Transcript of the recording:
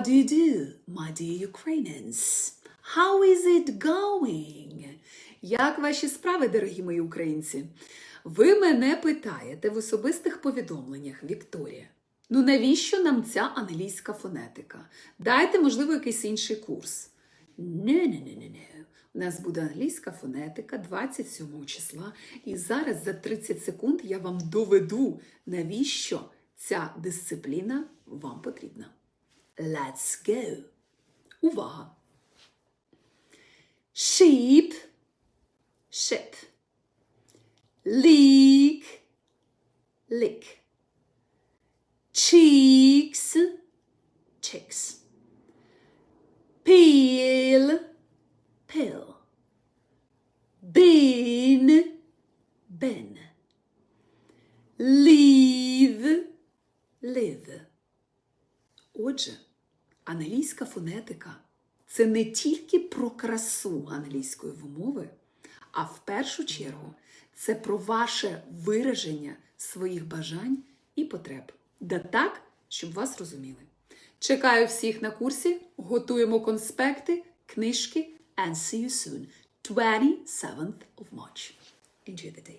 How do you do, my dear Ukrainians? How is it going? Як ваші справи, дорогі мої українці? Ви мене питаєте в особистих повідомленнях, Вікторія. Ну навіщо нам ця англійська фонетика? Дайте, можливо, якийсь інший курс. Не-не-не-не-не. У нас буде англійська фонетика 27 числа, і зараз за 30 секунд я вам доведу, навіщо ця дисципліна вам потрібна. Let's go! Увага! Sheep, ship. Leak, lick. Cheeks, chicks. Peel, pill. Bin, bin. Leave, live. Отже, англійська фонетика це не тільки про красу англійської мови, а в першу чергу це про ваше вираження своїх бажань і потреб. Да так, щоб вас розуміли. Чекаю всіх на курсі, готуємо конспекти, книжки and see you soon, 27th of March. Enjoy the day.